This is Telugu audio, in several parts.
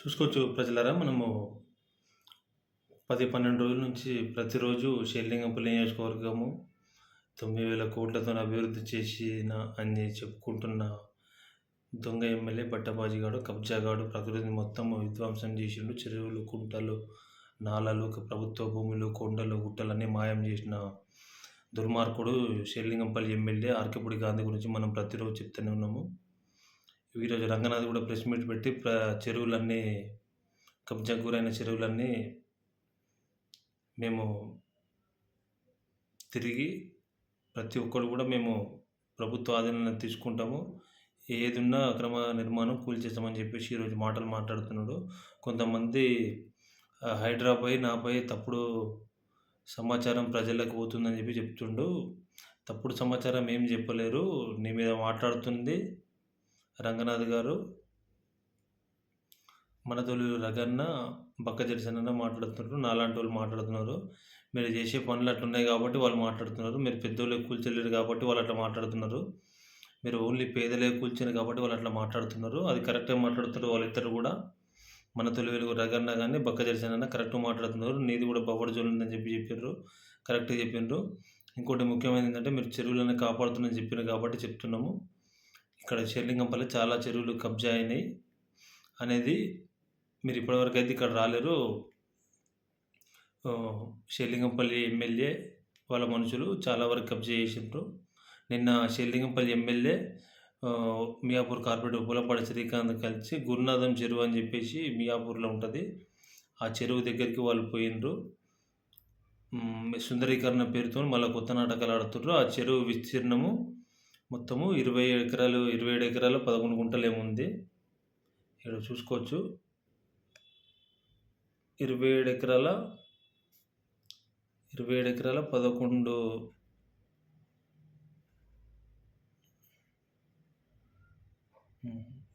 చూసుకోవచ్చు ప్రజలారా మనము పది పన్నెండు రోజుల నుంచి ప్రతిరోజు షెల్లింగంపల్లి నియోజకవర్గము తొమ్మిది వేల కోట్లతో అభివృద్ధి చేసిన అని చెప్పుకుంటున్న దొంగ ఎమ్మెల్యే బట్టబాజిగాడు కబ్జాగాడు ప్రకృతిని మొత్తం విధ్వంసం చేసిండు. చెరువులు కుంటలు నాలలు ప్రభుత్వ భూములు కొండలు గుట్టలన్నీ మాయం చేసిన దుర్మార్గుడు షెల్లింగంపల్లి ఎమ్మెల్యే ఆర్కెపూడి గాంధీ గురించి మనం ప్రతిరోజు చెప్తూనే ఉన్నాము. ఈరోజు రంగనాథ్ కూడా ప్రెస్ మీట్ పెట్టి ప్ర చెరువులన్నీ కబ్జా గురైన చెరువులన్నీ మేము తిరిగి ప్రతి ఒక్కరు కూడా మేము ప్రభుత్వ ఆధీనంలో తీసుకుంటాము. ఏదున్నా అక్రమ నిర్మాణం కూల్చేస్తామని చెప్పేసి ఈరోజు మాటలు మాట్లాడుతున్నాడు. కొంతమంది హైడ్రాపై నాపై తప్పుడు సమాచారం ప్రజలకు పోతుందని చెప్పి చెప్తుండు. తప్పుడు సమాచారం ఏం చెప్పలేరు. నీ మీద మాట్లాడుతుంది. రంగనాథ్ గారు మన తొలి రగన్న బక్క జడిసన్న మాట్లాడుతున్నారు. నాలాంటి వాళ్ళు మాట్లాడుతున్నారు. మీరు చేసే పనులు అట్లున్నాయి కాబట్టి వాళ్ళు మాట్లాడుతున్నారు. మీరు పెద్దోళ్ళు కూల్చలేరు కాబట్టి వాళ్ళు అట్లా మాట్లాడుతున్నారు. మీరు ఓన్లీ పేదలే కూల్చారు కాబట్టి వాళ్ళు అట్లా మాట్లాడుతున్నారు. అది కరెక్ట్గా మాట్లాడుతున్నారు వాళ్ళిద్దరు కూడా. మన తొలి వెలుగు రగన్న కానీ బక్క జడిసన్న కరెక్ట్గా మాట్లాడుతున్నారు. నీది కూడా బొబ్బడి జోలుందని చెప్పి చెప్పారు కరెక్ట్గా చెప్పిండ్రు ఇంకోటి ముఖ్యమైనది ఏంటంటే మీరు చెరువులను కాపాడుతుందని చెప్పారు కాబట్టి చెప్తున్నాము. ఇక్కడ షేర్లింగంపల్లి చాలా చెరువులు కబ్జా అయినాయి అనేది మీరు ఇప్పటివరకు అయితే ఇక్కడ రాలేరు. షేర్లింగంపల్లి ఎమ్మెల్యే వాళ్ళ మనుషులు చాలా వరకు కబ్జా చేసిండ్రు. నిన్న షేర్లింగంపల్లి ఎమ్మెల్యే మియాపూర్ కార్పొరేటర్ పులపాడి శ్రీకాంత్ కలిసి గురునాథం చెరువు అని చెప్పేసి మియాపూర్లో ఉంటుంది. ఆ చెరువు దగ్గరికి వాళ్ళు పోయిండ్రు. సుందరీకరణ పేరుతో మళ్ళీ కొత్త నాటకాలు ఆడుతుండ్రు. ఆ చెరువు విస్తీర్ణము మొత్తము ఇరవై ఎకరాలు ఇరవై ఏడు ఎకరాలు పదకొండు గుంటలు ఏముంది ఇక్కడ చూసుకోవచ్చు. ఇరవై ఏడు ఎకరాల ఇరవై ఏడు ఎకరాల పదకొండు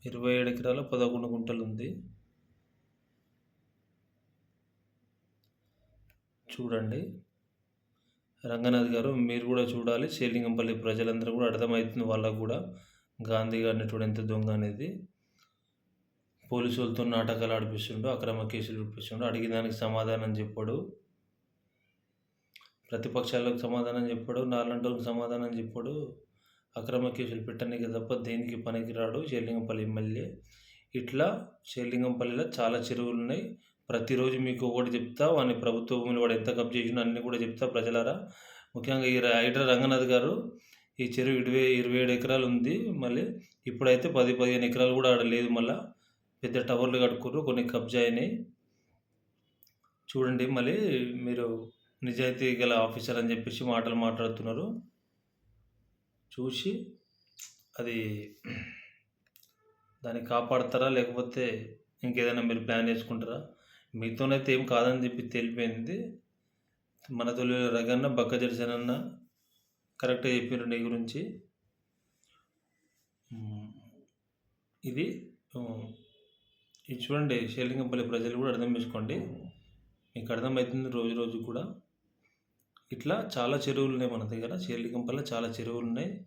ఇరవై ఏడు ఎకరాల పదకొండు గుంటలు ఉంది. చూడండి. రంగనాథ్ గారు మీరు కూడా చూడాలి. శ్రీలింగంపల్లి ప్రజలందరూ కూడా అర్థమవుతుంది వాళ్ళకు కూడా. గాంధీ గారిని ఎంత దొంగ అనేది. పోలీసులతో నాటకాలు ఆడిపిస్తుండు అక్రమ కేసులు ఇప్పిస్తుండు అడిగిన దానికి సమాధానం చెప్పాడు. ప్రతిపక్షాలకు సమాధానం చెప్పాడు. నాలుగు సమాధానం చెప్పాడు. అక్రమ కేసులు పెట్టడానికి తప్ప దేనికి పనికిరాడు రాడు ఎమ్మెల్యే. ఇట్లా షేలింగంపల్లిలో చాలా చెరువులు ఉన్నాయి. ప్రతిరోజు మీకు ఒకటి చెప్తా వాడిని ప్రభుత్వ వాడు ఎంత కప్ చేసినా అన్నీ కూడా చెప్తా ప్రజలారా. ముఖ్యంగా ఈ హైడ్రా రంగనాథ్ గారు ఈ చెరువు ఇరవై ఇరవై ఏడు ఎకరాలు ఉంది. మళ్ళీ ఇప్పుడైతే పది పదిహేను ఎకరాలు కూడా ఆడ లేదు మళ్ళీ. పెద్ద టవర్లు కట్టుకుర్రు కొన్ని కబ్జా అయినాయి. చూడండి మళ్ళీ మీరు నిజాయితీ గల ఆఫీసర్ అని చెప్పేసి మాటలు మాట్లాడుతున్నారు. చూసి అది దాన్ని కాపాడతారా లేకపోతే ఇంకేదైనా మీరు ప్లాన్ చేసుకుంటారా? మీతోనైతే ఏం కాదని చెప్పి తెలిపోయింది. మన తొలి రగన్న బక్క జడిసనన్న కరెక్ట్గా చెప్పారు నీ గురించి. ఇది ఇది చూడండి షేలింగంపల్లి ప్రజలు కూడా అర్థం చేసుకోండి. మీకు అర్థమవుతుంది రోజు రోజు కూడా. ఇట్లా చాలా చెరువులు ఉన్నాయి మన దగ్గర. షేలింగంపల్లి చాలా చెరువులు ఉన్నాయి.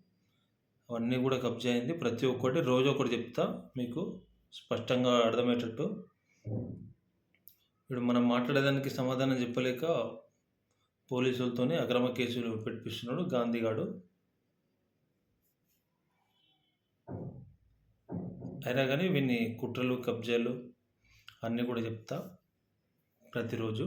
అవన్నీ కూడా కబ్జా అయింది. ప్రతి ఒక్కటి రోజు ఒకటి చెప్తా. మీకు స్పష్టంగా అర్థమయ్యేటట్టు. ఇప్పుడు మనం మాట్లాడేదానికి సమాధానం చెప్పలేక పోలీసులతోనే అక్రమ కేసులు పెట్టిస్తున్నాడు గాంధీగాడు అయినా కానీ వీన్ని కుట్రలు కబ్జాలు అన్నీ కూడా చెప్తా ప్రతిరోజు.